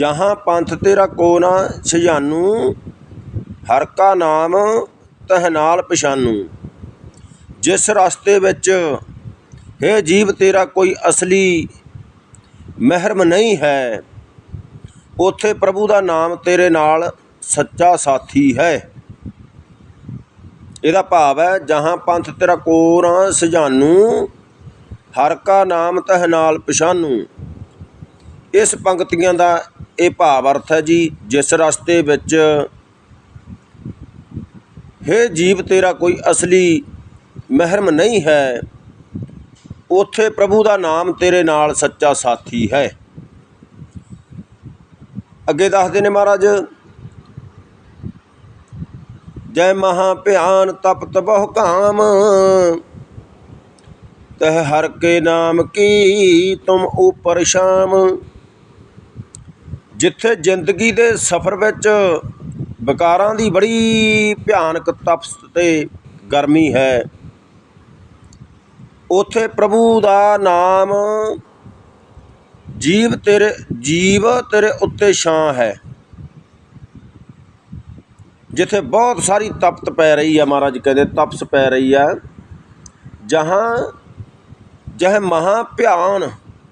ਜਹਾਂ ਪੰਥ ਤੇਰਾ ਕੋ ਨਾ ਸਜਾਨੂ ਹਰ ਕਾ ਨਾਮ ਤਹ ਨਾਲ ਪਛਾਨੂ। ਜਿਸ ਰਸਤੇ ਵਿੱਚ, ਹੈ ਜੀਵ ਤੇਰਾ ਕੋਈ ਅਸਲੀ ਮਹਿਰਮ ਨਹੀਂ ਹੈ, ਉਥੇ ਪ੍ਰਭੂ ਦਾ ਨਾਮ ਤੇਰੇ ਨਾਲ ਸੱਚਾ ਸਾਥੀ ਹੈ। ਇਹਦਾ ਭਾਵ ਹੈ, ਜਹਾਂ ਪੰਥ ਤੇਰਾ ਕੋ ਨਾ ਸਜਾਨੂ ਹਰ ਕਾ ਨਾਮ ਤਹ ਨਾਲ ਪਛਾਨੂ। ਇਸ ਪੰਕਤੀਆਂ ਦਾ ਇਹ ਭਾਵ ਅਰਥ ਹੈ ਜੀ, ਜਿਸ ਰਸਤੇ ਵਿੱਚ, ਹੇ ਜੀਵ ਤੇਰਾ ਕੋਈ ਅਸਲੀ ਮਹਿਰਮ ਨਹੀਂ ਹੈ, ਉਥੇ ਪ੍ਰਭੂ ਦਾ ਨਾਮ ਤੇਰੇ ਨਾਲ ਸੱਚਾ ਸਾਥੀ ਹੈ। ਅੱਗੇ ਦੱਸਦੇ ਨੇ ਮਹਾਰਾਜ, ਜੈ ਮਹਾ ਭਿਆਨ ਤਪ ਬਹੁ ਕਾਮ, ਤਹ ਹਰ ਕੇ ਨਾਮ ਕੀ ਤੁਮ ਉਪਰ ਸ਼ਾਮ। ਜਿੱਥੇ ਜ਼ਿੰਦਗੀ ਦੇ ਸਫ਼ਰ ਵਿੱਚ ਵਿਕਾਰਾਂ ਦੀ ਬੜੀ ਭਿਆਨਕ ਤਪਸ ਅਤੇ ਗਰਮੀ ਹੈ, ਉੱਥੇ ਪ੍ਰਭੂ ਦਾ ਨਾਮ ਜੀਵ ਤੇਰੇ ਜੀਵ ਤੇਰੇ ਉੱਤੇ ਛਾਂ ਹੈ। ਜਿੱਥੇ ਬਹੁਤ ਸਾਰੀ ਤਪਤ ਪੈ ਰਹੀ ਹੈ ਮਹਾਰਾਜ ਕਹਿੰਦੇ, ਤਪਸ ਪੈ ਰਹੀ ਹੈ। ਜਹਾਂ, ਜਹ ਮਹਾ ਭਿਆਨ,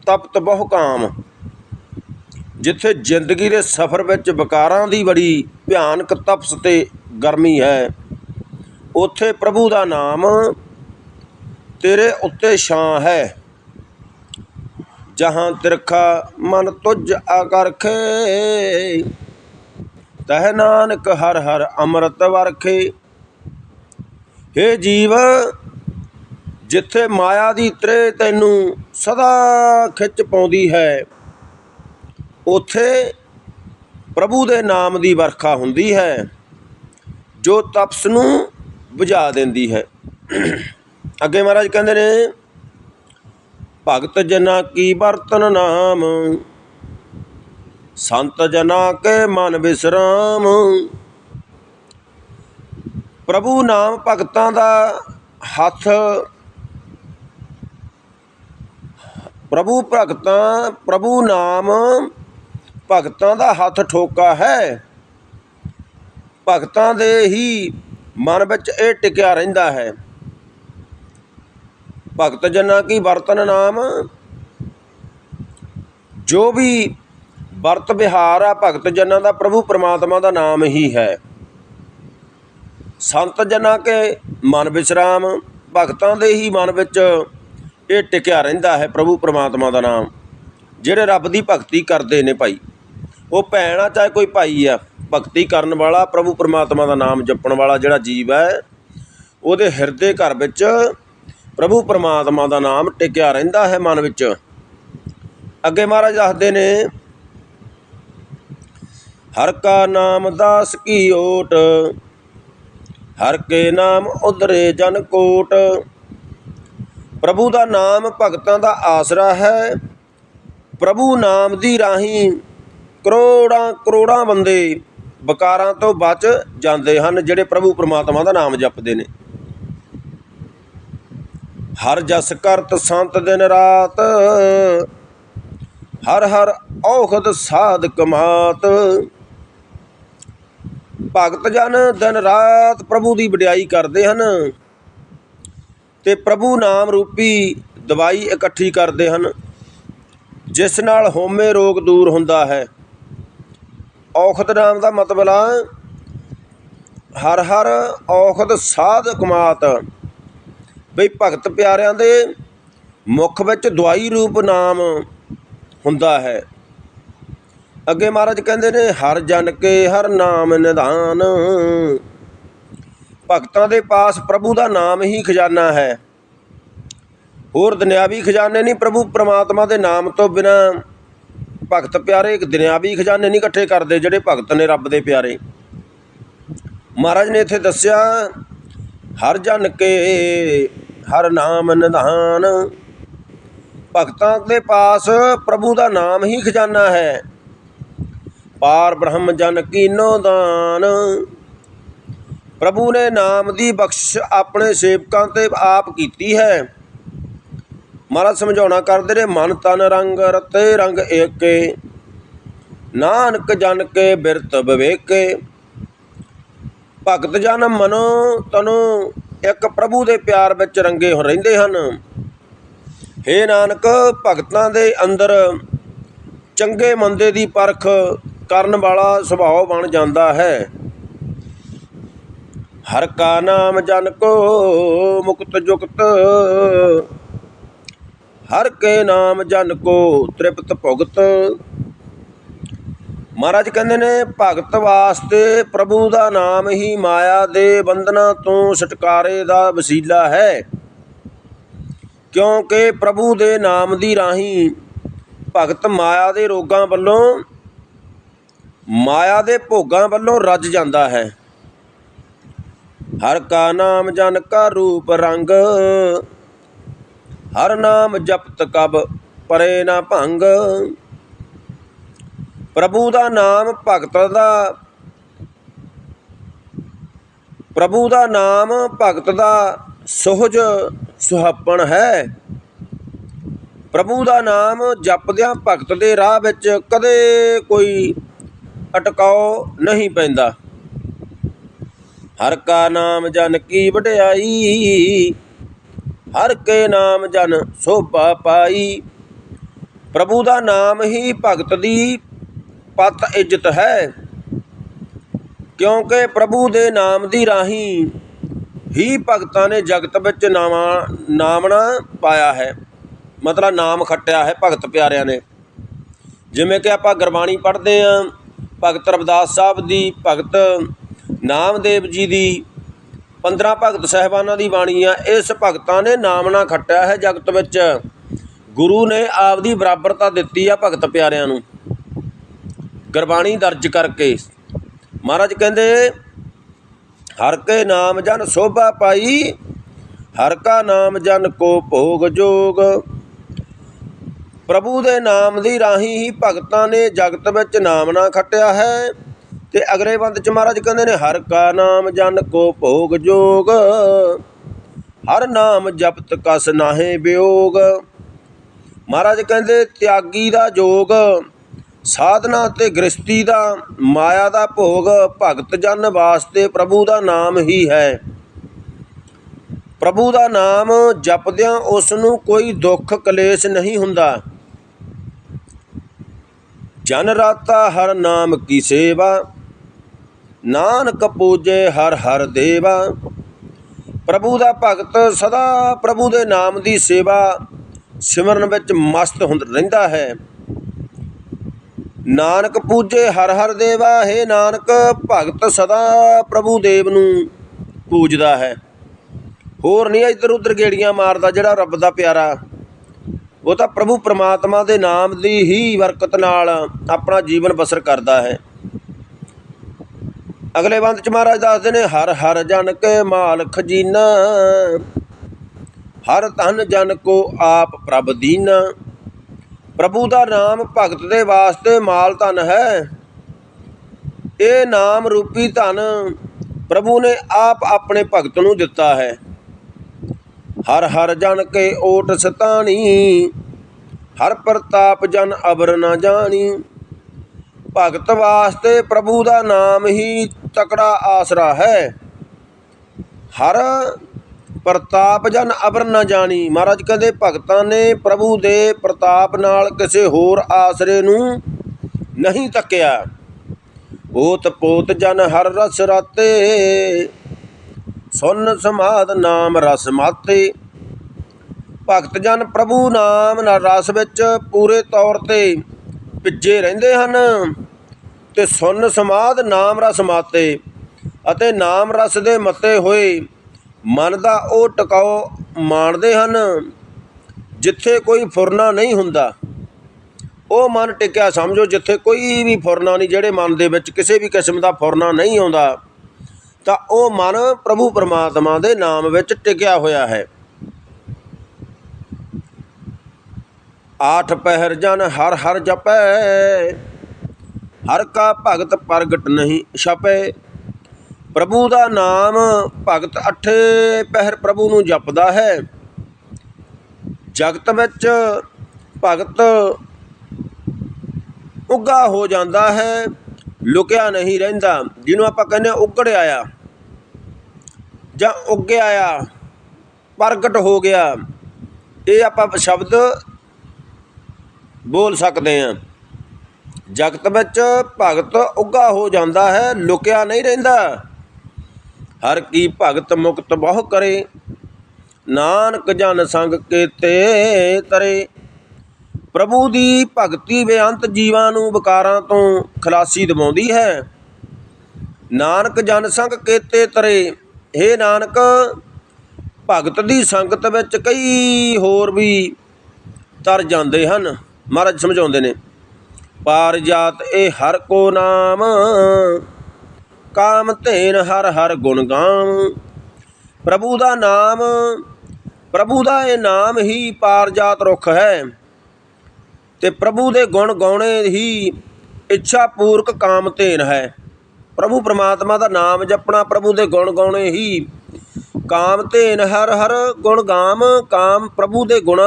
ਤਪਤ ਬਹੁ ਕਾਮ। ਜਿੱਥੇ ਜ਼ਿੰਦਗੀ ਦੇ ਸਫ਼ਰ ਵਿੱਚ ਵਿਕਾਰਾਂ ਦੀ ਬੜੀ ਭਿਆਨਕ ਤਪਸ ਤੇ ਗਰਮੀ ਹੈ, ਉੱਥੇ ਪ੍ਰਭੂ ਦਾ ਨਾਮ ਤੇਰੇ ਉੱਤੇ ਛਾਂ ਹੈ। ਜਹਾਂ ਤਿਰਖਾ ਮਨ ਤੁਝ ਆਕਰਖੇ ਤਹ ਨਾਨਕ ਹਰ ਹਰ ਅੰਮ੍ਰਿਤ ਵਰਖੇ। ਹੇ ਜੀਵ, ਜਿੱਥੇ ਮਾਇਆ ਦੀ ਤ੍ਰੇ ਤੈਨੂੰ ਸਦਾ ਖਿੱਚ ਪਾਉਂਦੀ ਹੈ ਉੱਥੇ ਪ੍ਰਭੂ ਦੇ ਨਾਮ ਦੀ ਵਰਖਾ ਹੁੰਦੀ ਹੈ, ਜੋ ਤਪਸ ਨੂੰ ਬੁਝਾ ਦਿੰਦੀ ਹੈ। ਅੱਗੇ ਮਹਾਰਾਜ ਕਹਿੰਦੇ ਨੇ, ਭਗਤ ਜਨਾ ਕੀ ਵਰਤਨ ਨਾਮ? ਸੰਤ ਜਨਾ ਕੇ ਮਨ ਵਿਸਰਾਮ? ਪ੍ਰਭੂ ਨਾਮ ਭਗਤਾਂ ਦਾ ਹੱਥ, ਪ੍ਰਭੂ ਭਗਤਾਂ, ਪ੍ਰਭੂ ਨਾਮ ਭਗਤਾਂ ਦਾ ਹੱਥ ਠੋਕਾ ਹੈ। ਭਗਤਾਂ ਦੇ ਹੀ ਮਨ ਵਿੱਚ ਇਹ ਟਿਕਿਆ ਰਹਿੰਦਾ ਹੈ। ਭਗਤ ਜਨਾਂ ਕੀ ਵਰਤਨ ਨਾਮ? ਜੋ ਵੀ ਵਰਤ ਵਿਹਾਰ ਆ, ਭਗਤ ਜਨਾਂ ਦਾ ਪ੍ਰਭੂ ਪਰਮਾਤਮਾ ਦਾ ਨਾਮ ਹੀ ਹੈ। ਸੰਤ ਜਨਾਂ ਕੇ ਮਨ ਵਿਸਰਾਮ ਭਗਤਾਂ ਦੇ ਹੀ ਮਨ ਵਿੱਚ ਇਹ ਟਿਕਿਆ ਰਹਿੰਦਾ ਹੈ ਪ੍ਰਭੂ ਪਰਮਾਤਮਾ ਦਾ ਨਾਮ। ਜਿਹੜੇ ਰੱਬ ਦੀ ਭਗਤੀ ਕਰਦੇ ਨੇ ਭਾਈ ਉਹ ਭੈਣ ਆ, ਚਾਹੇ ਕੋਈ ਭਾਈ ਆ, ਭਗਤੀ ਕਰਨ ਵਾਲਾ, ਪ੍ਰਭੂ ਪਰਮਾਤਮਾ ਦਾ ਨਾਮ ਜਪਣ ਵਾਲਾ ਜਿਹੜਾ ਜੀਵ ਹੈ, ਉਹਦੇ ਹਿਰਦੇ ਘਰ ਵਿੱਚ ਪ੍ਰਭੂ ਪਰਮਾਤਮਾ ਦਾ ਨਾਮ ਟਿਕਿਆ ਰਹਿੰਦਾ ਹੈ ਮਨ ਵਿੱਚ। ਅੱਗੇ ਮਹਾਰਾਜ ਦੱਸਦੇ ਨੇ, ਹਰ ਕਾ ਨਾਮ ਦਾਸ ਕੀ ਓਟ, ਹਰ ਕੇ ਨਾਮ ਉਧਰੇ ਜਨ ਕੋਟ। ਪ੍ਰਭੂ ਦਾ ਨਾਮ ਭਗਤਾਂ ਦਾ ਆਸਰਾ ਹੈ, ਪ੍ਰਭੂ ਨਾਮ ਦੀ ਰਾਹੀਂ ਕਰੋੜਾਂ ਕਰੋੜਾਂ ਬੰਦੇ ਵਿਕਾਰਾਂ ਤੋਂ ਬਚ ਜਾਂਦੇ ਹਨ, ਜਿਹੜੇ ਪ੍ਰਭੂ ਪਰਮਾਤਮਾ ਦਾ ਨਾਮ ਜਪਦੇ ਨੇ। ਹਰ ਜਸ ਕਰਤ ਸੰਤ ਦਿਨ ਰਾਤ, ਹਰ ਹਰ ਔਖਦ ਸਾਧ ਕਮਾਤ। ਭਗਤ ਜਨ ਦਿਨ ਰਾਤ ਪ੍ਰਭੂ ਦੀ ਵਡਿਆਈ ਕਰਦੇ ਹਨ ਤੇ ਪ੍ਰਭੂ ਨਾਮ ਰੂਪੀ ਦਵਾਈ ਇਕੱਠੀ ਕਰਦੇ ਹਨ। ਜਿਸ ਨਾਲ ਹੋਮੇ ਰੋਗ ਦੂਰ ਹੁੰਦਾ ਹੈ। ਔਖਦ ਨਾਮ ਦਾ ਮਤਲਬ ਆ। ਹਰ ਹਰ ਔਖਦ ਸਾਧ ਕਮਾਤ। ਬਈ ਭਗਤ ਪਿਆਰਿਆਂ ਦੇ ਮੁਖ ਵਿੱਚ ਦਵਾਈ ਰੂਪ ਨਾਮ ਹੁੰਦਾ ਹੈ। ਅੱਗੇ ਮਹਾਰਾਜ ਕਹਿੰਦੇ ਨੇ, ਹਰ ਜਨ ਕੇ ਹਰ ਨਾਮ ਨਿਧਾਨ। ਭਗਤਾਂ ਦੇ ਪਾਸ ਪ੍ਰਭੂ ਦਾ ਨਾਮ ਹੀ ਖਜ਼ਾਨਾ ਹੈ। ਹੋਰ ਦੁਨਿਆਵੀ ਖਜ਼ਾਨੇ ਨਹੀਂ, ਪ੍ਰਭੂ ਪ੍ਰਮਾਤਮਾ ਦੇ ਨਾਮ ਤੋਂ ਬਿਨਾ ਭਗਤ ਪਿਆਰੇ, ਇੱਕ ਦੁਨਿਆਵੀ ਖਜ਼ਾਨੇ ਨਹੀਂ ਇਕੱਠੇ ਕਰਦੇ ਜਿਹੜੇ ਭਗਤ ਨੇ ਰੱਬ ਦੇ ਪਿਆਰੇ। ਮਹਾਰਾਜ ਨੇ ਇੱਥੇ ਦੱਸਿਆ, ਹਰ ਜਨ ਕੇ, ਹਰ ਨਾਮ ਨਿਧਾਨ। ਭਗਤਾਂ ਦੇ ਪਾਸ ਪ੍ਰਭੂ ਦਾ ਨਾਮ ਹੀ ਖਜ਼ਾਨਾ ਹੈ। ਪਾਰ ਬ੍ਰਹਮ ਜਨ ਕੀਨੋ ਦਾਨ। ਪ੍ਰਭੂ ਨੇ ਨਾਮ ਦੀ ਬਖਸ਼ ਆਪਣੇ ਸੇਵਕਾਂ ਤੇ ਆਪ ਕੀਤੀ ਹੈ। ਮਹਾਰਾਜ ਸਮਝਾਉਣਾ ਕਰਦੇ ਨੇ, ਮਨ ਤਨ ਰੰਗ ਰਤੇ ਰੰਗ ਏਕੇ, ਨਾਨਕ ਜਨ ਕੇ ਬਿਰਤ ਵਿਵੇਕੇ। ਭਗਤ ਜਨ ਮਨੋ ਤਨੋ, ਇੱਕ ਪ੍ਰਭੂ ਦੇ ਪਿਆਰ ਵਿੱਚ ਰੰਗੇ ਹੋ ਰਹਿੰਦੇ ਹਨ। ਹੇ ਨਾਨਕ, ਭਗਤਾਂ ਦੇ ਅੰਦਰ ਚੰਗੇ ਮੰਦੇ ਦੀ ਪਰਖ ਕਰਨ ਵਾਲਾ ਸੁਭਾਅ ਬਣ ਜਾਂਦਾ ਹੈ। ਹਰ ਕਾ ਨਾਮ ਜਨ ਕੋ ਮੁਕਤ ਜੁਗਤ ਹਰ ਕੇ ਨਾਮ ਜਨ ਕੋ ਤ੍ਰਿਪਤ ਭੁਗਤ। ਮਹਾਰਾਜ ਕਹਿੰਦੇ ਨੇ, ਭਗਤ ਵਾਸਤੇ ਪ੍ਰਭੂ ਦਾ ਨਾਮ ਹੀ ਮਾਇਆ ਦੇ ਬੰਧਨਾਂ ਤੋਂ ਛੁਟਕਾਰੇ ਦਾ ਵਸੀਲਾ ਹੈ। ਕਿਉਂਕਿ ਪ੍ਰਭੂ ਦੇ ਨਾਮ ਦੀ ਰਾਹੀਂ ਭਗਤ ਮਾਇਆ ਦੇ ਰੋਗਾਂ ਵੱਲੋਂ, ਮਾਇਆ ਦੇ ਭੋਗਾਂ ਵੱਲੋਂ ਰੱਜ ਜਾਂਦਾ ਹੈ। ਹਰ ਕਾ ਨਾਮ ਜਨ ਕਾ ਰੂਪ ਰੰਗ ਹਰ ਨਾਮ ਜਪਤ ਕਬ ਪਰੇ ਨਾ ਭੰਗ। ਪ੍ਰਭੂ ਦਾ ਨਾਮ ਭਗਤ ਦਾ ਪ੍ਰਭੂ ਦਾ ਨਾਮ ਭਗਤ ਦਾ ਸੁਹਜ ਸੁਹਾਪਣ ਹੈ। ਪ੍ਰਭੂ ਦਾ ਨਾਮ ਜਪਦਿਆਂ ਭਗਤ ਦੇ ਰਾਹ ਵਿੱਚ ਕਦੇ ਕੋਈ ਅਟਕਾਓ ਨਹੀਂ ਪੈਂਦਾ। ਹਰ ਕਾ ਨਾਮ ਜਨ ਕੀ ਵਡਿਆਈ ਹਰ ਕੇ ਨਾਮ ਜਨ ਸੋਭਾ ਪਾਈ। ਪ੍ਰਭੂ ਦਾ ਨਾਮ ਹੀ ਭਗਤ ਦੀ ਪਤ ਇੱਜ਼ਤ ਹੈ। ਕਿਉਂਕਿ ਪ੍ਰਭੂ ਦੇ ਨਾਮ ਦੀ ਰਾਹੀਂ ਹੀ ਭਗਤਾਂ ਨੇ ਜਗਤ ਵਿੱਚ ਨਾਵਾਂ ਨਾਮਣਾ ਪਾਇਆ ਹੈ। ਮਤਲਬ ਨਾਮ ਖੱਟਿਆ ਹੈ ਭਗਤ ਪਿਆਰਿਆਂ ਨੇ। ਜਿਵੇਂ ਕਿ ਆਪਾਂ ਗੁਰਬਾਣੀ ਪੜ੍ਹਦੇ ਆਂ ਭਗਤ ਰਵਿਦਾਸ ਸਾਹਿਬ ਦੀ ਭਗਤ, ਨਾਮਦੇਵ ਜੀ ਦੀ 15 ਭਗਤ ਸਹਿਬਾਨਾਂ ਦੀ ਬਾਣੀ ਆ, ਇਸ ਭਗਤਾਂ ਨੇ ਨਾਮ ਨਾ ਖੱਟਿਆ ਹੈ ਜਗਤ ਵਿੱਚ। ਗੁਰੂ ਨੇ ਆਪਦੀ ਬਰਾਬਰਤਾ ਦਿੱਤੀ ਆ ਭਗਤ ਪਿਆਰਿਆਂ ਨੂੰ। ਗੁਰਬਾਣੀ ਦਰਜ ਕਰਕੇ। ਮਹਾਰਾਜ ਕਹਿੰਦੇ, ਹਰ ਕੇ ਨਾਮ ਜਨ ਸੋਭਾ ਪਾਈ, ਹਰ ਕਾ ਨਾਮ ਜਨ ਕੋ ਭੋਗ ਜੋਗ। ਪ੍ਰਭੂ ਦੇ ਨਾਮ ਦੀ ਰਾਹੀਂ ਹੀ ਭਗਤਾਂ ਨੇ ਜਗਤ ਵਿੱਚ ਨਾਮ ਨਾ ਖੱਟਿਆ ਹੈ। ਤੇ ਅਗਲੇ ਬੰਦ ਚ ਮਹਾਰਾਜ ਕਹਿੰਦੇ ਨੇ, ਹਰ ਕਾ ਨਾਮ ਜਨ ਕੋ ਭੋਗ ਜੋਗ, ਹਰ ਨਾਮ ਜਪਤ ਕਸ ਨਾਹੇ ਵਿਯੋਗ ਮਹਾਰਾਜ ਕਹਿੰਦੇ, ਤਿਆਗੀ ਦਾ ਜੋਗ, ਸਾਧਨਾ ਤੇ ਗ੍ਰਸਤੀ ਦਾ, ਮਾਇਆ ਦਾ ਭੋਗ, ਭਗਤ ਜਨ ਵਾਸਤੇ ਪ੍ਰਭੂ ਦਾ ਨਾਮ ਹੀ ਹੈ। ਪ੍ਰਭੂ ਦਾ ਨਾਮ ਜਪਦਿਆਂ ਉਸ ਨੂੰ ਕੋਈ ਦੁੱਖ ਕਲੇਸ਼ ਨਹੀਂ ਹੁੰਦਾ। ਜਨ ਰਾਤਾ ਹਰ ਨਾਮ ਕੀ ਸੇਵਾ ਨਾਨਕ ਪੂਜੇ ਹਰ ਹਰ ਦੇਵਾ। ਪ੍ਰਭੂ ਦਾ ਭਗਤ ਸਦਾ ਪ੍ਰਭੂ ਦੇ ਨਾਮ ਦੀ ਸੇਵਾ ਸਿਮਰਨ ਵਿੱਚ ਮਸਤ ਹੁੰਦਾ ਰਹਿੰਦਾ ਹੈ। ਨਾਨਕ ਪੂਜੇ ਹਰ ਹਰ ਦੇਵਾ, ਹੈ ਨਾਨਕ, ਭਗਤ ਸਦਾ ਪ੍ਰਭੂ ਦੇਵ ਨੂੰ ਪੂਜਦਾ ਹੈ। ਹੋਰ ਨਹੀਂ ਇੱਧਰ ਉੱਧਰ ਗੇੜੀਆਂ ਮਾਰਦਾ ਜਿਹੜਾ ਰੱਬ ਦਾ ਪਿਆਰਾ। ਉਹ ਤਾਂ ਪ੍ਰਭੂ ਪ੍ਰਮਾਤਮਾ ਦੇ ਨਾਮ ਦੀ ਹੀ ਬਰਕਤ ਨਾਲ ਆਪਣਾ ਜੀਵਨ ਬਸਰ ਕਰਦਾ ਹੈ। ਅਗਲੇ ਬੰਦ ਚ ਮਹਾਰਾਜ ਦੱਸਦੇ ਨੇ ਹਰ ਹਰ ਜਨ ਕੇ ਮਾਲ ਖਜ਼ੀਨਾ, ਹਰ ਧਨ ਜਨ ਕੋ ਆਪ ਪ੍ਰਭ ਦੀਨਾ। ਪ੍ਰਭੂ ਦਾ ਨਾਮ ਭਗਤ ਦੇ ਵਾਸਤੇ ਮਾਲ ਧਨ ਹੈ। ਇਹ ਨਾਮ ਰੂਪੀ ਧਨ ਪ੍ਰਭੂ ਨੇ ਆਪ ਆਪਣੇ ਭਗਤ ਨੂੰ ਦਿੱਤਾ ਹੈ। ਹਰ ਹਰ ਜਨ ਕੇ ਓਟ ਸਤਾਣੀ, ਹਰ ਪ੍ਰਤਾਪ ਜਨ ਅਬਰ ਨਾ ਜਾਣੀ। ਭਗਤ ਵਾਸਤੇ ਪ੍ਰਭੂ ਦਾ ਨਾਮ ਹੀ ਤਕੜਾ ਆਸਰਾ ਹੈ। ਹਰ ਪ੍ਰਤਾਪ ਜਨ ਅਬਰ ਨਾ ਜਾਣੀ। ਮਹਾਰਾਜ ਕਹਿੰਦੇ, ਭਗਤਾਂ ਨੇ ਪ੍ਰਭੂ ਦੇ ਪ੍ਰਤਾਪ ਨਾਲ ਕਿਸੇ ਹੋਰ ਆਸਰੇ ਨੂੰ ਨਹੀਂ ਤੱਕਿਆ। ਓਤ ਪੋਤ ਜਨ ਹਰ ਰਸ ਰਾਤੇ, ਸੁਨ ਸਮਾਦ ਨਾਮ ਰਸ ਮਾਤੇ। ਭਗਤ ਜਨ ਪ੍ਰਭੂ ਨਾਮ ਨਾਲ ਰਸ ਵਿੱਚ ਪੂਰੇ ਤੌਰ ਤੇ ਭਿੱਜੇ ਰਹਿੰਦੇ ਹਨ ਤੇ ਸੁਨ ਸਮਾਦ ਨਾਮ ਰਸ ਮਾਤੇ ਅਤੇ ਨਾਮ ਰਸ ਦੇ ਮਤੇ ਹੋਏ ਮਨ ਦਾ ਉਹ ਟਿਕਾਓ ਮਾਣਦੇ ਹਨ ਜਿੱਥੇ ਕੋਈ ਫੁਰਨਾ ਨਹੀਂ ਹੁੰਦਾ। ਉਹ ਮਨ ਟਿਕਿਆ ਸਮਝੋ ਜਿੱਥੇ ਕੋਈ ਵੀ ਫੁਰਨਾ ਨਹੀਂ, ਜਿਹੜੇ ਮਨ ਦੇ ਵਿੱਚ ਕਿਸੇ ਵੀ ਕਿਸਮ ਦਾ ਫੁਰਨਾ ਨਹੀਂ ਆਉਂਦਾ, ਤਾਂ ਉਹ ਮਨ ਪ੍ਰਭੂ ਪਰਮਾਤਮਾ ਦੇ ਨਾਮ ਵਿੱਚ ਟਿਕਿਆ ਹੋਇਆ ਹੈ। ਆਠ ਪਹਿਰ ਜਨ ਹਰ ਹਰ ਜਪੈ, ਹਰ ਕਾ ਭਗਤ ਪ੍ਰਗਟ ਨਹੀਂ ਛਪੈ। ਪ੍ਰਭੂ ਦਾ ਨਾਮ ਭਗਤ ਅਠੇ ਪਹਿਰ ਪ੍ਰਭੂ ਨੂੰ ਜਪਦਾ ਹੈ। ਜਗਤ ਵਿੱਚ ਭਗਤ ਉੱਗਾ ਹੋ ਜਾਂਦਾ ਹੈ, ਲੁਕਿਆ ਨਹੀਂ ਰਹਿੰਦਾ, ਜਿਹਨੂੰ ਆਪਾਂ ਕਹਿੰਦੇ ਹਾਂ ਉੱਗੜ ਆਇਆ ਜਾਂ ਉੱਗਿਆ ਆ ਪ੍ਰਗਟ ਹੋ ਗਿਆ। ਇਹ ਆਪਾਂ ਸ਼ਬਦ ਬੋਲ ਸਕਦੇ ਹਾਂ। ਜਗਤ ਵਿੱਚ ਭਗਤ ਉੱਗਾ ਹੋ ਜਾਂਦਾ ਹੈ, ਲੁਕਿਆ ਨਹੀਂ ਰਹਿੰਦਾ। ਹਰ ਕੀ ਭਗਤ ਮੁਕਤ ਬਹੁ ਕਰੇ, ਨਾਨਕ ਜਨ ਸੰਗ ਕੇਤੇ ਤਰੇ। ਪ੍ਰਭੂ ਦੀ ਭਗਤੀ ਬੇਅੰਤ ਜੀਵਾਂ ਨੂੰ ਵਿਕਾਰਾਂ ਤੋਂ ਖਲਾਸੀ ਦਿਵਾਉਂਦੀ ਹੈ। ਨਾਨਕ ਜਨ ਸੰਗ ਕੇਤੇ ਤਰੇ। हे ਨਾਨਕ, ਭਗਤ ਦੀ ਸੰਗਤ ਵਿੱਚ ਕਈ ਹੋਰ ਵੀ ਤਰ ਜਾਂਦੇ ਹਨ। ਮਹਾਰਾਜ ਸਮਝਾਉਂਦੇ ਨੇ ਪਾਰ ਜਾਤ ਇਹ ਹਰ ਕੋ ਨਾਮ, ਕਾਮ ਧੇਨ ਹਰ ਹਰ ਗੁਣ ਗਾਮ। ਪ੍ਰਭੂ ਦਾ ਨਾਮ, ਪ੍ਰਭੂ ਦਾ ਇਹ ਨਾਮ ਹੀ ਪਾਰ ਜਾਤ ਰੁੱਖ ਹੈ। ਤੇ ਪ੍ਰਭੂ ਦੇ ਗੁਣ ਗਾਉਣੇ ਹੀ ਇੱਛਾ ਪੂਰਕ ਕਾਮ ਧੇਨ ਹੈ। ਪ੍ਰਭੂ ਪ੍ਰਮਾਤਮਾ ਦਾ ਨਾਮ ਜਪਣਾ, ਪ੍ਰਭੂ ਦੇ ਗੁਣ ਗਾਉਣੇ ਹੀ ਕਾਮ ਧੇਨ ਹਰ ਹਰ ਗੁਣ ਗਾਮ। ਕਾਮ ਪ੍ਰਭੂ ਦੇ ਗੁਣ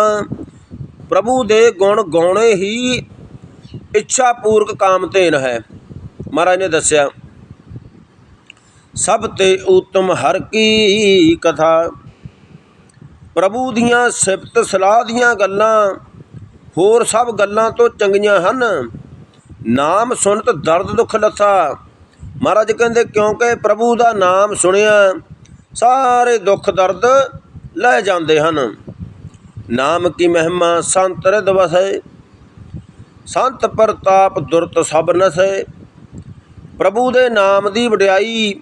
ਪ੍ਰਭੂ ਦੇ ਗੁਣ ਗਾਉਣੇ ਹੀ ਇੱਛਾ ਪੂਰਕ ਕਾਮ ਧੇਨ ਹੈ। ਮਹਾਰਾਜ ਨੇ ਦੱਸਿਆ, ਸਭ ਤੇ ਉਤਮ ਹਰ ਕੀ ਕਥਾ। ਪ੍ਰਭੂ ਦੀਆਂ ਸਿਫਤ ਸਲਾਹ ਦੀਆਂ ਗੱਲਾਂ ਹੋਰ ਸਭ ਗੱਲਾਂ ਤੋਂ ਚੰਗੀਆਂ ਹਨ। ਨਾਮ ਸੁਣਤ ਦਰਦ ਦੁੱਖ ਲੱਥਾ। ਮਹਾਰਾਜ ਕਹਿੰਦੇ, ਕਿਉਂਕਿ ਪ੍ਰਭੂ ਦਾ ਨਾਮ ਸੁਣਿਆ, ਸਾਰੇ ਦੁੱਖ ਦਰਦ ਲੈ ਜਾਂਦੇ ਹਨ। ਨਾਮ ਕੀ ਮਹਿਮਾ ਸੰਤ ਰਿਦ ਵਸੈ, ਸੰਤ ਪ੍ਰਤਾਪ ਦੁਰਤ ਸਭ ਨਸੈ। ਪ੍ਰਭੂ ਦੇ ਨਾਮ ਦੀ ਵਡਿਆਈ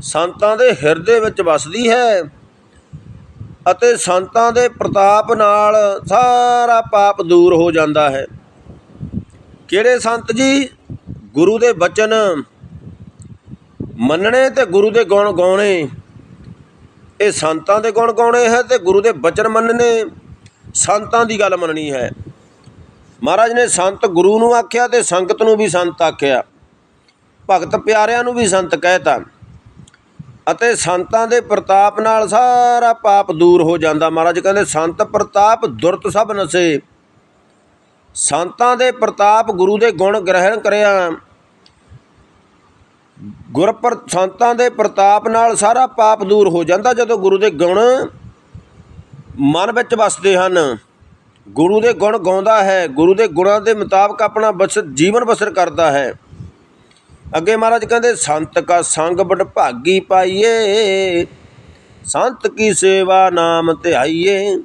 ਸੰਤਾਂ ਦੇ ਹਿਰਦੇ ਵਿੱਚ ਵਸਦੀ ਹੈ ਅਤੇ ਸੰਤਾਂ ਦੇ ਪ੍ਰਤਾਪ ਨਾਲ ਸਾਰਾ ਪਾਪ ਦੂਰ ਹੋ ਜਾਂਦਾ ਹੈ। ਕਿਹੜੇ ਸੰਤ ਜੀ? ਗੁਰੂ ਦੇ ਬਚਨ। ਮੰਨਣੇ ਤੇ ਗੁਰੂ ਦੇ ਗੁਣ ਗਾਉਣੇ। ਇਹ ਸੰਤਾਂ ਦੇ ਗੁਣ ਗਾਉਣੇ ਹੈ ਤੇ ਗੁਰੂ ਦੇ ਬਚਨ ਮੰਨਣੇ। ਸੰਤਾਂ ਦੀ ਗੱਲ ਮੰਨਣੀ ਹੈ। ਮਹਾਰਾਜ ਨੇ ਸੰਤ ਗੁਰੂ ਨੂੰ ਆਖਿਆ ਤੇ ਸੰਗਤ ਨੂੰ ਵੀ ਸੰਤ ਆਖਿਆ। ਭਗਤ ਪਿਆਰਿਆਂ ਨੂੰ ਵੀ ਸੰਤ ਕਹਿਤਾ। ਅਤੇ ਸੰਤਾਂ ਦੇ ਪ੍ਰਤਾਪ ਨਾਲ ਸਾਰਾ ਪਾਪ ਦੂਰ ਹੋ ਜਾਂਦਾ। ਮਹਾਰਾਜ ਕਹਿੰਦੇ, ਸੰਤ ਪ੍ਰਤਾਪ ਦੁਰਤ ਸਭ ਨਸੇ। ਸੰਤਾਂ ਦੇ ਪ੍ਰਤਾਪ ਗੁਰੂ ਦੇ ਗੁਣ ਗ੍ਰਹਿਣ ਕਰਿਆ। ਗੁਰ ਪਰ ਸੰਤਾਂ ਦੇ ਪ੍ਰਤਾਪ ਨਾਲ ਸਾਰਾ ਪਾਪ ਦੂਰ ਹੋ ਜਾਂਦਾ ਜਦੋਂ ਗੁਰੂ ਦੇ ਗੁਣ ਮਨ ਵਿੱਚ ਵਸਦੇ ਹਨ। ਗੁਰੂ ਦੇ ਗੁਣ ਗਾਉਂਦਾ ਹੈ। ਗੁਰੂ ਦੇ ਗੁਣਾਂ ਦੇ ਮੁਤਾਬਕ ਆਪਣਾ ਬਸ ਜੀਵਨ ਬਸਰ ਕਰਦਾ ਹੈ। ਅੱਗੇ ਮਹਾਰਾਜ ਕਹਿੰਦੇ, ਸੰਤ ਕਾ ਸੰਗ ਬੜ ਭਾਗੀ ਪਾਈਏ, ਸੰਤ ਕੀ ਸੇਵਾ ਨਾਮ ਧਿਆਈਏ।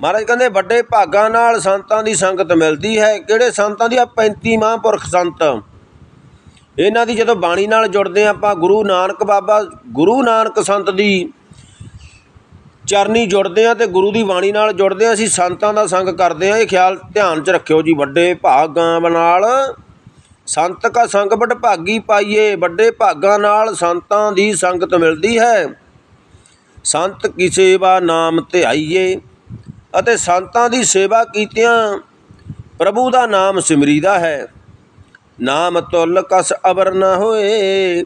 ਮਹਾਰਾਜ ਕਹਿੰਦੇ, ਵੱਡੇ ਭਾਗਾਂ ਨਾਲ ਸੰਤਾਂ ਦੀ ਸੰਗਤ ਮਿਲਦੀ ਹੈ। ਕਿਹੜੇ ਸੰਤਾਂ ਦੀ? ਆ 35 ਮਹਾਂਪੁਰਖ ਸੰਤ। ਇਹਨਾਂ ਦੀ ਜਦੋਂ ਬਾਣੀ ਨਾਲ ਜੁੜਦੇ ਹਾਂ ਆਪਾਂ, ਗੁਰੂ ਨਾਨਕ ਬਾਬਾ, ਗੁਰੂ ਨਾਨਕ ਸੰਤ ਦੀ ਚਰਨੀ ਜੁੜਦੇ ਆ ਤੇ ਗੁਰੂ ਦੀ ਬਾਣੀ ਨਾਲ ਜੁੜਦੇ ਆ ਅਸੀਂ ਸੰਤਾਂ ਦਾ ਸੰਗ ਕਰਦੇ ਆ ਇਹ ਖਿਆਲ ਧਿਆਨ 'ਚ ਰੱਖਿਓ ਜੀ ਵੱਡੇ ਭਾਗਾਂ ਨਾਲ। ਸੰਤ ਕਾ ਸੰਗ ਬੜ ਭਾਗੀ ਪਾਈਏ। ਵੱਡੇ ਭਾਗਾਂ ਨਾਲ ਸੰਤਾਂ ਦੀ ਸੰਗਤ ਮਿਲਦੀ ਹੈ। ਸੰਤ ਕੀ ਸੇਵਾ ਨਾਮ ਧਿਆਈਏ ਅਤੇ ਸੰਤਾਂ ਦੀ ਸੇਵਾ ਕੀਤਿਆਂ ਪ੍ਰਭੂ ਦਾ ਨਾਮ ਸਿਮਰੀਦਾ ਹੈ। ਨਾਮ ਤੁਲ ਕਸ ਅਵਰ ਨ ਹੋਏ।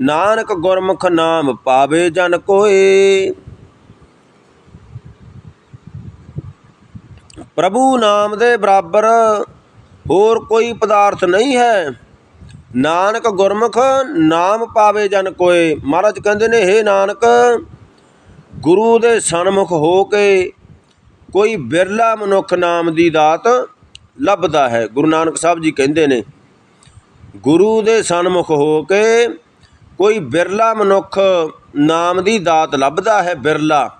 ਨਾਨਕ ਗੁਰਮੁਖ ਨਾਮ ਪਾਵੇ ਜਨ ਕੋਏ। ਪ੍ਰਭੂ ਨਾਮ ਦੇ ਬਰਾਬਰ ਹੋਰ ਕੋਈ ਪਦਾਰਥ ਨਹੀਂ ਹੈ। ਨਾਨਕ ਗੁਰਮੁਖ ਨਾਮ ਪਾਵੇ ਜਨ ਕੋਏ। ਮਹਾਰਾਜ ਕਹਿੰਦੇ ਨੇ हे ਨਾਨਕ, ਗੁਰੂ ਦੇ ਸਨਮੁਖ ਹੋ ਕੇ ਕੋਈ ਬਿਰਲਾ ਮਨੁੱਖ ਨਾਮ ਦੀ ਦਾਤ ਲੱਭਦਾ ਹੈ। ਗੁਰੂ ਨਾਨਕ ਸਾਹਿਬ ਜੀ ਕਹਿੰਦੇ ਨੇ, ਗੁਰੂ ਦੇ ਸਨਮੁਖ ਹੋ ਕੇ ਕੋਈ ਬਿਰਲਾ ਮਨੁੱਖ ਨਾਮ ਦੀ ਦਾਤ ਲੱਭਦਾ ਹੈ, ਬਿਰਲਾ।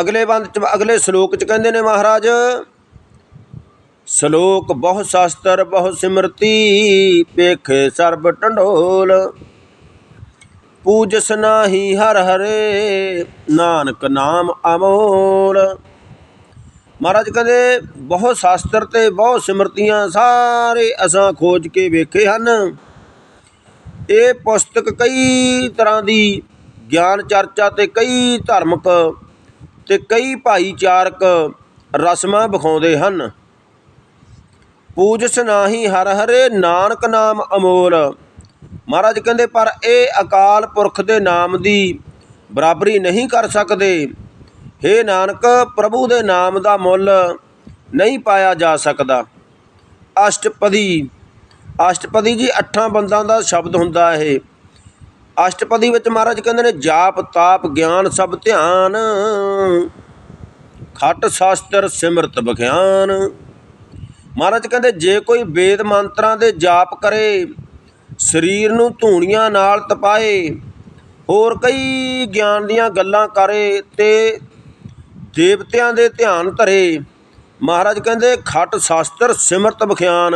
ਅਗਲੇ ਬੰਦ ਚ, ਅਗਲੇ ਸ਼ਲੋਕ ਚ ਕਹਿੰਦੇ ਨੇ ਮਹਾਰਾਜ, ਸ਼ਲੋਕ ਬਹੁ ਸ਼ਾਸਤਰ, ਬਹੁ ਸਿਮਰਤੀ, ਪੇਖੇ ਸਰਬ ਟੰਡੋਲ। ਪੂਜਸ ਨਾਹੀ ਹਰ ਹਰੇ, ਨਾਨਕ ਨਾਮ ਅਮੋਲ। ਮਹਾਰਾਜ ਕਹਿੰਦੇ, ਬਹੁ ਸ਼ਾਸਤਰ ਤੇ ਬਹੁਤ ਸਿਮਰਤੀਆਂ ਸਾਰੇ ਅਸਾਂ ਖੋਜ ਕੇ ਵੇਖੇ ਹਨ। ਇਹ ਪੁਸਤਕ ਕਈ ਤਰ੍ਹਾਂ ਦੀ, ਗਿਆਨ ਚਰਚਾ ਤੇ ਕਈ ਧਾਰਮਿਕ ਅਤੇ ਕਈ ਭਾਈਚਾਰਕ ਰਸਮਾਂ ਵਿਖਾਉਂਦੇ ਹਨ। ਪੂਜਸ ਨਾਹੀ ਹਰ ਹਰੇ ਨਾਨਕ ਨਾਮ ਅਮੋਲ। ਮਹਾਰਾਜ ਕਹਿੰਦੇ, ਪਰ ਇਹ ਅਕਾਲ ਪੁਰਖ ਦੇ ਨਾਮ ਦੀ ਬਰਾਬਰੀ ਨਹੀਂ ਕਰ ਸਕਦੇ। हे ਨਾਨਕ, ਪ੍ਰਭੂ ਦੇ ਨਾਮ ਦਾ ਮੁੱਲ ਨਹੀਂ ਪਾਇਆ ਜਾ ਸਕਦਾ। ਅਸ਼ਟਪਦੀ। ਅਸ਼ਟਪਦੀ ਜੀ, ਅੱਠਾਂ ਬੰਦਾਂ ਦਾ ਸ਼ਬਦ ਹੁੰਦਾ ਇਹ। ਅਸ਼ਟਪਦੀ ਵਿੱਚ ਮਹਾਰਾਜ ਕਹਿੰਦੇ ਨੇ, ਜਾਪ, ਤਾਪ, ਗਿਆਨ, ਸਭ ਧਿਆਨ। ਖੱਟ ਸ਼ਾਸਤਰ, ਸਿਮਰਤ ਬਖਿਆਨ। ਮਹਾਰਾਜ ਕਹਿੰਦੇ, ਜੇ ਕੋਈ ਵੇਦ ਮੰਤਰਾਂ ਦੇ ਜਾਪ ਕਰੇ, ਸਰੀਰ ਨੂੰ ਧੂਣੀਆਂ ਨਾਲ ਤਪਾਏ, ਹੋਰ ਕਈ ਗਿਆਨ ਦੀਆਂ ਗੱਲਾਂ ਕਰੇ ਤੇ ਦੇਵਤਿਆਂ ਦੇ ਧਿਆਨ ਧਰੇ, ਮਹਾਰਾਜ ਕਹਿੰਦੇ, ਖੱਟ ਸ਼ਾਸਤਰ, ਸਿਮਰਤ ਬਖਿਆਨ।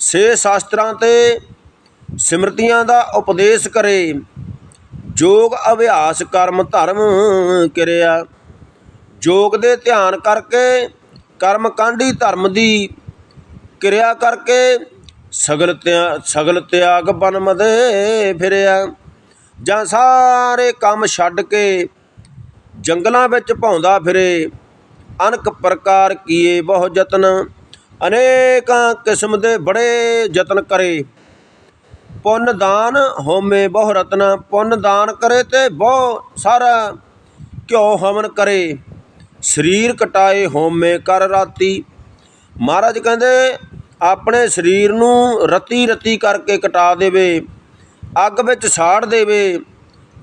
ਸੇ ਸ਼ਾਸਤਰਾਂ ਤੇ ਸਿਮਰਤੀਆਂ ਦਾ ਉਪਦੇਸ਼ ਕਰੇ। ਯੋਗ ਅਭਿਆਸ ਕਰਮ ਧਰਮ ਕਿਰਿਆ। ਯੋਗ ਦੇ ਧਿਆਨ ਕਰਕੇ ਕਰਮ ਕਾਂਢੀ ਧਰਮ ਦੀ ਕਿਰਿਆ ਕਰਕੇ ਸਗਲ ਤਿਆ, ਸਗਲ ਤਿਆਗ ਬਨ ਮਦੇ ਫਿਰਿਆ। ਜਾਂ ਸਾਰੇ ਕੰਮ ਛੱਡ ਕੇ ਜੰਗਲਾਂ ਵਿੱਚ ਭੌਂਦਾ ਫਿਰੇ। ਅਨਕ ਪ੍ਰਕਾਰ ਕੀਏ ਬਹੁ ਯਤਨ। ਅਨੇਕਾਂ ਕਿਸਮ ਦੇ ਬੜੇ ਯਤਨ ਕਰੇ। ਪੁੰਨ ਦਾਨ ਹੋਮੇ ਬਹੁ ਰਤਨਾ, ਪੁੰਨ ਦਾਨ ਕਰੇ ਤੇ ਬਹੁ ਸਾਰਾ ਘਿਓ ਹਵਨ ਕਰੇ। ਸਰੀਰ ਕਟਾਏ ਹੋਮੇ ਕਰ ਰਾਤੀ। ਮਹਾਰਾਜ ਕਹਿੰਦੇ, ਆਪਣੇ ਸਰੀਰ ਨੂੰ ਰਤੀ ਰਤੀ ਕਰਕੇ ਕਟਾ ਦੇਵੇ, ਅੱਗ ਵਿੱਚ ਸਾੜ ਦੇਵੇ,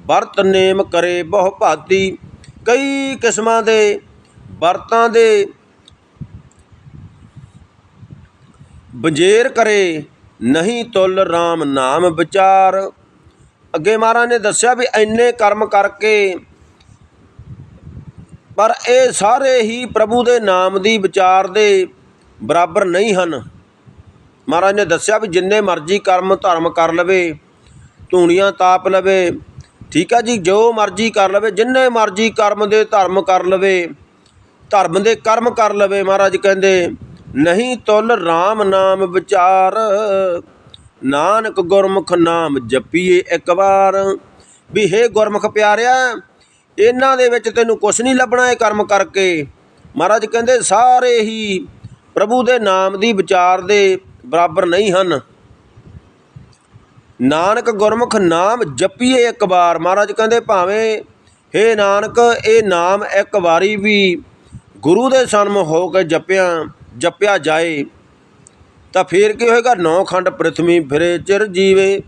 ਵਰਤ ਨੇਮ ਕਰੇ ਬਹੁ ਭਾਤੀ। ਕਈ ਕਿਸਮਾਂ ਦੇ ਵਰਤਾਂ ਦੇ ਬੰਜੇਰ ਕਰੇ ਨਹੀਂ ਤੁਲ RAM ਨਾਮ ਵਿਚਾਰ। ਅੱਗੇ ਮਹਾਰਾਜ ਨੇ ਦੱਸਿਆ ਵੀ ਇੰਨੇ ਕਰਮ ਕਰਕੇ, ਪਰ ਇਹ ਸਾਰੇ ਹੀ ਪ੍ਰਭੂ ਦੇ ਨਾਮ ਦੀ ਵਿਚਾਰ ਦੇ ਬਰਾਬਰ ਨਹੀਂ ਹਨ। ਮਹਾਰਾਜ ਨੇ ਦੱਸਿਆ ਵੀ ਜਿੰਨੇ ਮਰਜ਼ੀ ਕਰਮ ਧਰਮ ਕਰ ਲਵੇ, ਧੂਣੀਆਂ ਤਾਪ ਲਵੇ, ਠੀਕ ਆ ਜੀ, ਜੋ ਮਰਜ਼ੀ ਕਰ ਲਵੇ, ਜਿੰਨੇ ਮਰਜ਼ੀ ਕਰਮ ਦੇ ਧਰਮ ਕਰ ਲਵੇ, ਧਰਮ ਦੇ ਕਰਮ ਕਰ ਲਵੇ, ਮਹਾਰਾਜ ਕਹਿੰਦੇ ਨਹੀਂ ਤੁਲ RAM ਨਾਮ ਵਿਚਾਰ। ਨਾਨਕ ਗੁਰਮੁਖ ਨਾਮ ਜਪੀਏ ਇੱਕ ਵਾਰ। ਵੀ ਹੇ ਗੁਰਮੁਖ ਪਿਆਰਿਆ, ਇਹਨਾਂ ਦੇ ਵਿੱਚ ਤੈਨੂੰ ਕੁਛ ਨਹੀਂ ਲੱਭਣਾ ਇਹ ਕਰਮ ਕਰਕੇ। ਮਹਾਰਾਜ ਕਹਿੰਦੇ, ਸਾਰੇ ਹੀ ਪ੍ਰਭੂ ਦੇ ਨਾਮ ਦੀ ਵਿਚਾਰ ਦੇ ਬਰਾਬਰ ਨਹੀਂ ਹਨ। ਨਾਨਕ ਗੁਰਮੁਖ ਨਾਮ ਜਪੀਏ ਇੱਕ ਵਾਰ। ਮਹਾਰਾਜ ਕਹਿੰਦੇ, ਭਾਵੇਂ ਹੇ ਨਾਨਕ, ਇਹ ਨਾਮ ਇੱਕ ਵਾਰੀ ਵੀ ਗੁਰੂ ਦੇ ਸਨਮੁਖ ਹੋ ਕੇ ਜਪਿਆ ਜਪਿਆ ਜਾਏ, ਤਾਂ ਫੇਰ ਕੀ ਹੋਏਗਾ? ਨੌ ਖੰਡ ਪ੍ਰithvi ਫਿਰੇ ਚਿਰ ਜੀਵੇ।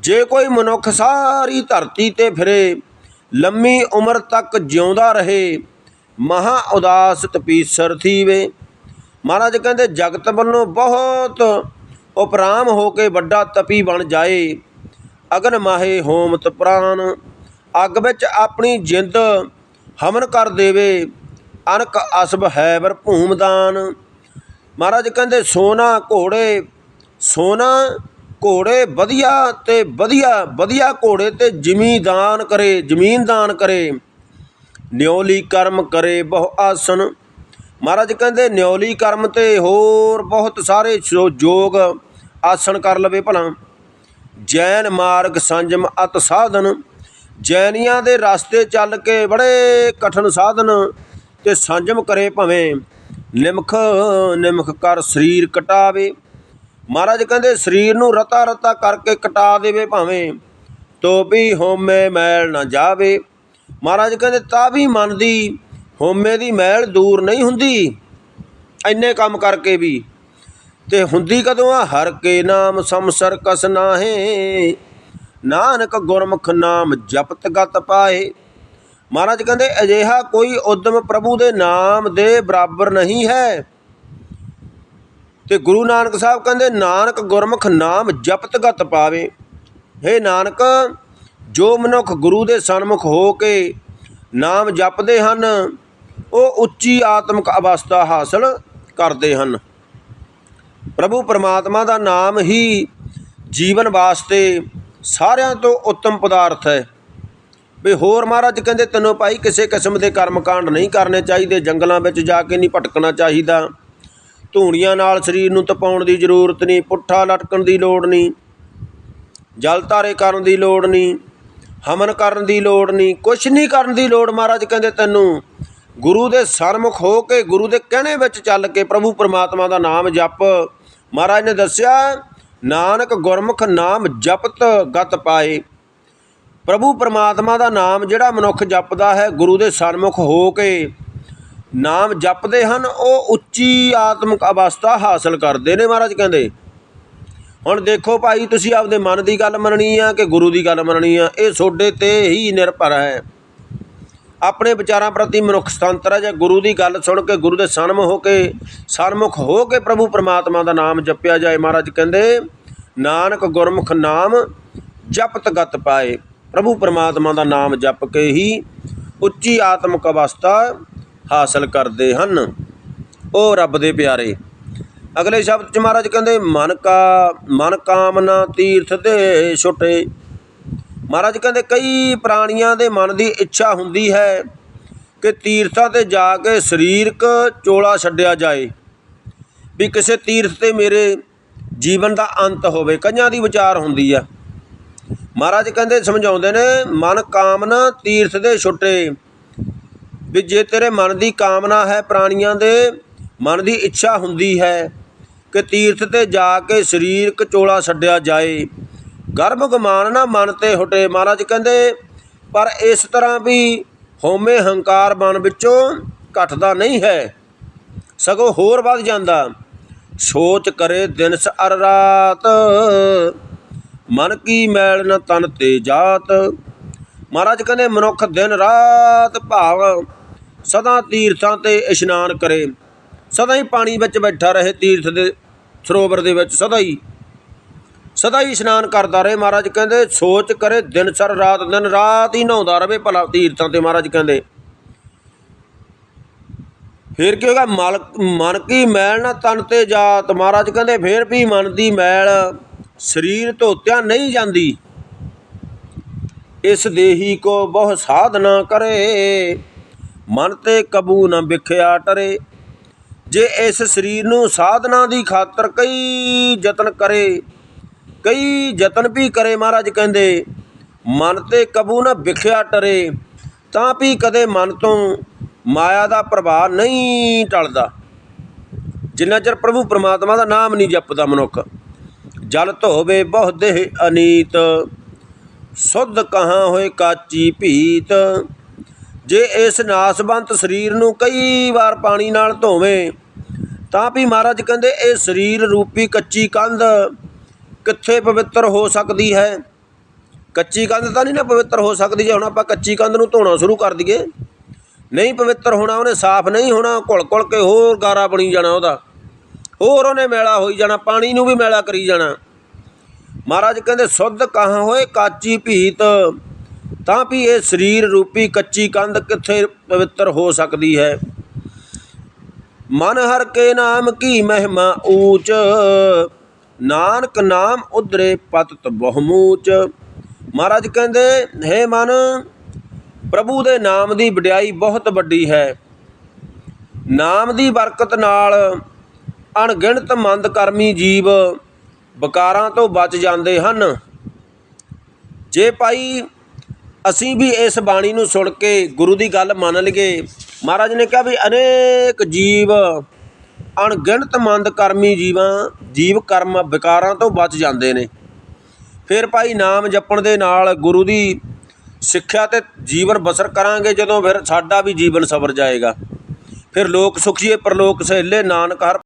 ਜੇ ਕੋਈ ਮਨੁੱਖ ਸਾਰੀ ਧਰਤੀ ਤੇ ਫਿਰੇ, ਲੰਮੀ ਉਮਰ ਤੱਕ ਜਿਉਂਦਾ ਰਹੇ, ਮਹਾ ਉਦਾਸ ਤਪੀਸਰ ਥੀਵੇ। ਮਹਾਰਾਜ ਕਹਿੰਦੇ, ਜਗਤ ਵੱਲੋਂ ਬਹੁਤ ਉਪਰਾਮ ਹੋ ਕੇ ਵੱਡਾ ਤਪੀ ਬਣ ਜਾਏ। ਅਗਨ ਮਾਹੇ ਹੋਮਤ ਪ੍ਰਾਨ, ਅੱਗ ਵਿੱਚ ਆਪਣੀ ਜਿੰਦ ਹਮਨ ਕਰ ਦੇਵੇ। ਅਨਕ ਅਸਬ ਹੈ ਵਰ ਭੂਮਦਾਨ। ਮਹਾਰਾਜ ਕਹਿੰਦੇ, ਸੋਨਾ ਘੋੜੇ ਸੋਨਾ ਘੋੜੇ ਵਧੀਆ ਤੇ ਵਧੀਆ ਵਧੀਆ ਘੋੜੇ ਤੇ ਜ਼ਮੀਦਾਨ ਕਰੇ ਜ਼ਮੀਨ ਦਾਨ ਕਰੇ। ਨਿਉਲੀ ਕਰਮ ਕਰੇ ਬਹੁ ਆਸਨ। ਮਹਾਰਾਜ ਕਹਿੰਦੇ, ਨਿਉਲੀ ਕਰਮ ਤੇ ਹੋਰ ਬਹੁਤ ਸਾਰੇ ਜੋ ਜੋਗ ਆਸਣ ਕਰ ਲਵੇ ਭਲਾ। ਜੈਨ ਮਾਰਗ ਸੰਜਮ ਅਤ ਸਾਧਨ। ਜੈਨੀਆਂ ਦੇ ਰਸਤੇ ਚੱਲ ਕੇ ਬੜੇ ਕਠਨ ਸਾਧਨ। ਤੇ ਸੰਜਮ ਕਰੇ ਭਵੇਂ ਨਿਮਖ ਨਿਮਖ ਕਰ ਸਰੀਰ ਕਟਾਵੇ। ਮਹਾਰਾਜ ਕਹਿੰਦੇ ਸਰੀਰ ਨੂੰ ਰਤਾ ਰਤਾ ਕਰਕੇ ਕਟਾ ਦੇਵੇ ਭਾਵੇਂ ਤੋ ਵੀ ਹੋਮੇ ਮੈਲ ਨਾ ਜਾਵੇ। ਮਹਾਰਾਜ ਕਹਿੰਦੇ ਤਾਂ ਵੀ ਮਨ ਦੀ ਹੋਮੇ ਦੀ ਮੈਲ ਦੂਰ ਨਹੀਂ ਹੁੰਦੀ, ਇੰਨੇ ਕੰਮ ਕਰਕੇ ਵੀ। ਤੇ ਹੁੰਦੀ ਕਦੋਂ ਆ? ਹਰ ਕੇ ਨਾਮ ਸੰਸਰ ਕਸ ਨਾਹੇ। ਨਾਨਕ ਗੁਰਮੁਖ ਨਾਮ ਜਪਤ ਗਤ ਪਾਏ। ਮਹਾਰਾਜ ਕਹਿੰਦੇ, ਅਜਿਹਾ ਕੋਈ ਉਦਮ ਪ੍ਰਭੂ ਦੇ ਨਾਮ ਦੇ ਬਰਾਬਰ ਨਹੀਂ ਹੈ। ਤੇ ਗੁਰੂ ਨਾਨਕ ਸਾਹਿਬ ਕਹਿੰਦੇ, ਨਾਨਕ ਗੁਰਮੁਖ ਨਾਮ ਜਪਤ ਗਤ ਪਾਵੇ। ਹੇ ਨਾਨਕ, ਜੋ ਮਨੁੱਖ ਗੁਰੂ ਦੇ ਸਨਮੁਖ ਹੋ ਕੇ ਨਾਮ ਜਪਦੇ ਹਨ, ਉਹ ਉੱਚੀ ਆਤਮਿਕ ਅਵਸਥਾ ਹਾਸਲ ਕਰਦੇ ਹਨ। ਪ੍ਰਭੂ ਪਰਮਾਤਮਾ ਦਾ ਨਾਮ ਹੀ ਜੀਵਨ ਵਾਸਤੇ ਸਾਰਿਆਂ ਤੋਂ ਉੱਤਮ ਪਦਾਰਥ ਹੈ। ਵੀ ਹੋਰ ਮਹਾਰਾਜ ਕਹਿੰਦੇ ਤੈਨੂੰ ਭਾਈ ਕਿਸੇ ਕਿਸਮ ਦੇ ਕਰਮ ਕਾਂਡ ਨਹੀਂ ਕਰਨੇ ਚਾਹੀਦੇ, ਜੰਗਲਾਂ ਵਿੱਚ ਜਾ ਕੇ ਨਹੀਂ ਭਟਕਣਾ ਚਾਹੀਦਾ। ਧੂਣੀਆਂ ਨਾਲ ਸਰੀਰ ਨੂੰ ਤਪਾਉਣ ਦੀ ਜ਼ਰੂਰਤ ਨਹੀਂ, ਪੁੱਠਾ ਲਟਕਣ ਦੀ ਲੋੜ ਨਹੀਂ, ਜਲ ਧਾਰੇ ਕਰਨ ਦੀ ਲੋੜ ਨਹੀਂ, ਹਮਨ ਕਰਨ ਦੀ ਲੋੜ ਨਹੀਂ, ਕੁਛ ਨਹੀਂ ਕਰਨ ਦੀ ਲੋੜ ਮਹਾਰਾਜ ਕਹਿੰਦੇ ਤੈਨੂੰ। ਗੁਰੂ ਦੇ ਸਨਮੁਖ ਹੋ ਕੇ, ਗੁਰੂ ਦੇ ਕਹਿਣੇ ਵਿੱਚ ਚੱਲ ਕੇ ਪ੍ਰਭੂ ਪਰਮਾਤਮਾ ਦਾ ਨਾਮ ਜਪ। ਮਹਾਰਾਜ ਨੇ ਦੱਸਿਆ, ਨਾਨਕ ਗੁਰਮੁਖ ਨਾਮ ਜਪਤ ਗਤ ਪਾਏ। ਪ੍ਰਭੂ ਪਰਮਾਤਮਾ ਦਾ ਨਾਮ ਜਿਹੜਾ ਮਨੁੱਖ ਜਪਦਾ ਹੈ, ਗੁਰੂ ਦੇ ਸਨਮੁਖ ਹੋ ਕੇ ਨਾਮ ਜਪਦੇ ਹਨ, ਉਹ ਉੱਚੀ ਆਤਮਿਕ ਅਵਸਥਾ ਹਾਸਲ ਕਰਦੇ ਨੇ ਮਹਾਰਾਜ ਕਹਿੰਦੇ। ਹੁਣ ਦੇਖੋ ਭਾਈ, ਤੁਸੀਂ ਆਪਦੇ ਮਨ ਦੀ ਗੱਲ ਮੰਨਣੀ ਆ ਕਿ ਗੁਰੂ ਦੀ ਗੱਲ ਮੰਨਣੀ ਆ, ਇਹ ਤੁਹਾਡੇ ਤੇ ਹੀ ਨਿਰਭਰ ਹੈ। ਆਪਣੇ ਵਿਚਾਰਾਂ ਪ੍ਰਤੀ ਮਨੁੱਖ ਸੁਤੰਤਰ ਹੈ, ਜੇ ਗੁਰੂ ਦੀ ਗੱਲ ਸੁਣ ਕੇ ਗੁਰੂ ਦੇ ਸਨਮ ਹੋ ਕੇ, ਸਨਮੁਖ ਹੋ ਕੇ ਪ੍ਰਭੂ ਪਰਮਾਤਮਾ ਦਾ ਨਾਮ ਜਪਿਆ ਜਾਏ, ਮਹਾਰਾਜ ਕਹਿੰਦੇ, ਨਾਨਕ ਗੁਰਮੁਖ ਨਾਮ ਜਪਤ ਗਤ ਪਾਏ। ਪ੍ਰਭੂ ਪਰਮਾਤਮਾ ਦਾ ਨਾਮ ਜਪ ਕੇ ਹੀ ਉੱਚੀ ਆਤਮਿਕ ਅਵਸਥਾ ਹਾਸਲ ਕਰਦੇ ਹਨ। ਉਹ ਰੱਬ ਦੇ ਪਿਆਰੇ, ਅਗਲੇ ਸ਼ਬਦ ਚ ਮਹਾਰਾਜ ਕਹਿੰਦੇ, ਮਨ ਕਾ, ਮਨ ਕਾਮਨਾ ਤੀਰਥ ਦੇ ਛੁਟੇ। ਮਹਾਰਾਜ ਕਹਿੰਦੇ, ਕਈ ਪ੍ਰਾਣੀਆਂ ਦੇ ਮਨ ਦੀ ਇੱਛਾ ਹੁੰਦੀ ਹੈ ਕਿ ਤੀਰਥਾਂ ਤੇ ਜਾ ਕੇ ਸਰੀਰਕ ਚੋਲਾ ਛੱਡਿਆ ਜਾਏ, ਵੀ ਕਿਸੇ ਤੀਰਥ ਤੇ ਮੇਰੇ ਜੀਵਨ ਦਾ ਅੰਤ ਹੋਵੇ। ਕਈਆਂ ਦੀ ਵਿਚਾਰ ਹੁੰਦੀ ਆ। ਮਹਾਰਾਜ ਕਹਿੰਦੇ, ਸਮਝਾਉਂਦੇ ਨੇ, ਮਨ ਕਾਮਨਾ ਤੀਰਥ ਦੇ ਛੁੱਟੇ। ਵੀ ਜੇ ਤੇਰੇ ਮਨ ਦੀ ਕਾਮਨਾ ਹੈ ਪ੍ਰਾਣੀਆਂ ਦੇ, ਮਨ ਦੀ ਇੱਛਾ ਹੁੰਦੀ ਹੈ ਕਿ ਤੀਰਥ ਤੇ ਜਾ ਕੇ ਸਰੀਰਕ ਚੋਲਾ ਛੱਡਿਆ ਜਾਏ। ਗਰਭ ਗਮਾਨ ਨਾ ਮਨ ਤੇ ਹੁਟੇ। ਮਹਾਰਾਜ ਕਹਿੰਦੇ, ਪਰ ਇਸ ਤਰ੍ਹਾਂ ਵੀ ਹਉਮੈ ਹੰਕਾਰ ਮਨ ਵਿੱਚੋਂ ਘਟਦਾ ਨਹੀਂ ਹੈ। ਸਗੋਂ ਹੋਰ ਵੱਧ ਜਾਂਦਾ, ਸੋਚ ਕਰੇ ਦਿਨ ਸ ਰਾਤ। ਮਨ ਕੀ ਮੈਲ ਨ ਤਨ ਤੇ ਜਾਤ। ਮਹਾਰਾਜ ਕਹਿੰਦੇ, ਮਨੁੱਖ ਦਿਨ ਰਾਤ ਭਾਵ ਸਦਾ ਤੀਰਥਾਂ ਤੇ ਇਸ਼ਨਾਨ ਕਰੇ। ਸਦਾ ਹੀ ਪਾਣੀ ਵਿੱਚ ਬੈਠਾ ਰਹੇ ਤੀਰਥ ਦੇ ਸਰੋਵਰ ਦੇ ਵਿੱਚ, ਸਦਾ ਹੀ ਸਦਾ ਹੀ ਇਸ਼ਨਾਨ ਕਰਦਾ ਰਹੇ। ਮਹਾਰਾਜ ਕਹਿੰਦੇ, ਸੋਚ ਕਰੇ ਦਿਨ ਸਰ ਰਾਤ, ਦਿਨ ਰਾਤ ਹੀ ਨਹਾਉਂਦਾ ਰਹੇ ਭਲਾ ਤੀਰਥਾਂ ਤੇ, ਮਹਾਰਾਜ ਕਹਿੰਦੇ। ਫਿਰ ਕੀ ਹੋਗਾ ਮਲ ਮਨ ਕੀ ਮੈਲ ਨਾ ਤਨ ਤੇ ਜਾਤ। ਮਹਾਰਾਜ ਕਹਿੰਦੇ, ਫਿਰ ਵੀ ਮਨ ਦੀ ਮੈਲ ਸਰੀਰ ਧੋਤਿਆ ਨਹੀਂ ਜਾਂਦੀ। ਇਸ ਦੇਹੀ ਕੋ ਬਹੁ ਸਾਧਨਾ ਕਰੇ। ਮਨ ਤੇ ਕਬੂ ਨਾ ਵਿਖਿਆ ਟਰੇ। ਜੇ ਇਸ ਸਰੀਰ ਨੂੰ ਸਾਧਨਾ ਦੀ ਖਾਤਰ ਕਈ ਯਤਨ ਕਰੇ, ਕਈ ਯਤਨ ਵੀ ਕਰੇ ਮਹਾਰਾਜ ਕਹਿੰਦੇ, ਮਨ ਤੇ ਕਬੂ ਨਾ ਵਿਖਿਆ ਟਰੇ, ਤਾਂ ਵੀ ਕਦੇ ਮਨ ਤੋਂ ਮਾਇਆ ਦਾ ਪ੍ਰਭਾਵ ਨਹੀਂ ਟਲਦਾ। ਜਿੰਨਾ ਚਿਰ ਪ੍ਰਭੂ ਪਰਮਾਤਮਾ ਦਾ ਨਾਮ ਨਹੀਂ ਜਪਦਾ ਮਨੁੱਖ ਜਲ ਧੋਵੇ ਬਹੁ ਦੇਹ ਅਨੀਤ, ਸੁਧ ਕਹਾਂ ਹੋਏ ਕਾਚੀ ਭੀਤ। ਜੇ ਇਸ ਨਾਸਵੰਤ ਸਰੀਰ ਨੂੰ ਕਈ ਵਾਰ ਪਾਣੀ ਨਾਲ ਧੋਵੇਂ, ਤਾਂ ਵੀ ਮਹਾਰਾਜ ਕਹਿੰਦੇ ਇਹ ਸਰੀਰ ਰੂਪੀ ਕੱਚੀ ਕੰਧ ਕਿੱਥੇ ਪਵਿੱਤਰ ਹੋ ਸਕਦੀ ਹੈ? ਕੱਚੀ ਕੰਧ ਤਾਂ ਨਹੀਂ ਨਾ ਪਵਿੱਤਰ ਹੋ ਸਕਦੀ ਜੇ ਹੁਣ ਆਪਾਂ ਕੱਚੀ ਕੰਧ ਨੂੰ ਧੋਣਾ ਸ਼ੁਰੂ ਕਰ ਦਈਏ। ਨਹੀਂ ਪਵਿੱਤਰ ਹੋਣਾ, ਉਹਨੇ ਸਾਫ਼ ਨਹੀਂ ਹੋਣਾ, ਘੁਲ ਘੁਲ ਕੇ ਹੋਰ ਗਾਰਾ ਬਣੀ ਜਾਣਾ ਉਹਦਾ। ਹੋਰ ਉਹਨੇ ਮੇਲਾ ਹੋਈ ਜਾਣਾ, ਪਾਣੀ ਨੂੰ ਵੀ ਮੇਲਾ ਕਰੀ ਜਾਣਾ। ਮਹਾਰਾਜ ਕਹਿੰਦੇ, ਸੁੱਧ ਕਹਾਂ ਹੋਏ ਕਾਚੀ ਭੀਤ? ਤਾਂ ਵੀ ਇਹ ਸਰੀਰ ਰੂਪੀ ਕੱਚੀ ਕੰਧ ਕਿੱਥੇ ਪਵਿੱਤਰ ਹੋ ਸਕਦੀ ਹੈ? ਮਨ ਹਰ ਕੇ ਨਾਮ ਕੀ ਮਹਿਮਾ ਊਚ? ਨਾਨਕ ਨਾਮ ਉਧਰੇ ਪਤਤ ਬਹੁਮੂਚ। ਮਹਾਰਾਜ ਕਹਿੰਦੇ, ਹੈ ਮਨ, ਪ੍ਰਭੂ ਦੇ ਨਾਮ ਦੀ ਵਡਿਆਈ ਬਹੁਤ ਵੱਡੀ ਹੈ। ਨਾਮ ਦੀ ਬਰਕਤ ਨਾਲ ਅਣਗਿਣਤ ਮੰਦ ਕਰਮੀ ਜੀਵ ਵਿਕਾਰਾਂ ਤੋਂ ਬਚ ਜਾਂਦੇ ਹਨ। ਜੇ ਭਾਈ ਅਸੀਂ ਵੀ ਇਸ ਬਾਣੀ ਨੂੰ ਸੁਣ ਕੇ ਗੁਰੂ ਦੀ ਗੱਲ ਮੰਨ ਲਈਏ, ਮਹਾਰਾਜ ਨੇ ਕਿਹਾ ਵੀ ਅਨੇਕ ਜੀਵ, ਅਣਗਿਣਤ ਮੰਦ ਕਰਮੀ ਜੀਵਾਂ, ਜੀਵ ਕਰਮ ਵਿਕਾਰਾਂ ਤੋਂ ਬਚ ਜਾਂਦੇ ਨੇ। ਫਿਰ ਭਾਈ ਨਾਮ ਜਪਣ ਦੇ ਨਾਲ ਗੁਰੂ ਦੀ ਸਿੱਖਿਆ ਤੇ ਜੀਵਨ ਬਸਰ ਕਰਾਂਗੇ, ਜਦੋਂ ਫਿਰ ਸਾਡਾ ਵੀ ਜੀਵਨ ਸਵਰ ਜਾਏਗਾ। ਫਿਰ ਲੋਕ ਸੁਖੀਏ, ਪਰਲੋਕ ਸਹਿਲੇ, ਨਾਨਕ ਹਰ